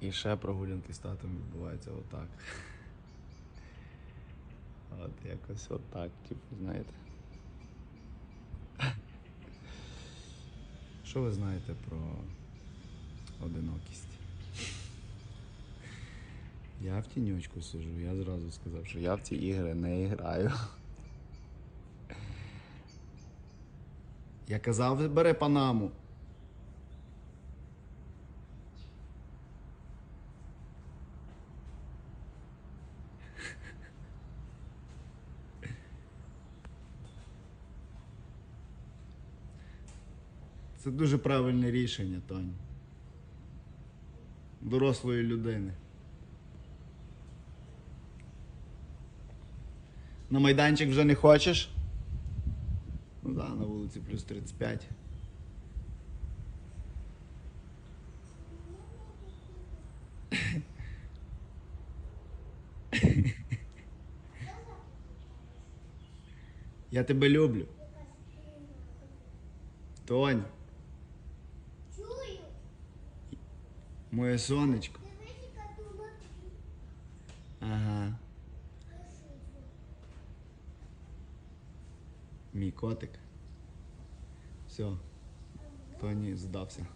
І ще прогулянки з татом відбуваються отак. От якось отак, типу, знаєте. Що ви знаєте про одинокість? Я в тіньочку сижу, я зразу сказав, що я в ці ігри не граю. Я казав, бери панаму. Це дуже правильне рішення, Тонь. Дорослої людини. На майданчик вже не хочеш? Ну да, на вулиці плюс 35. Я тебе люблю. Тонь, моє сонечко. Ага. Мій котик. Все. Тоні здався.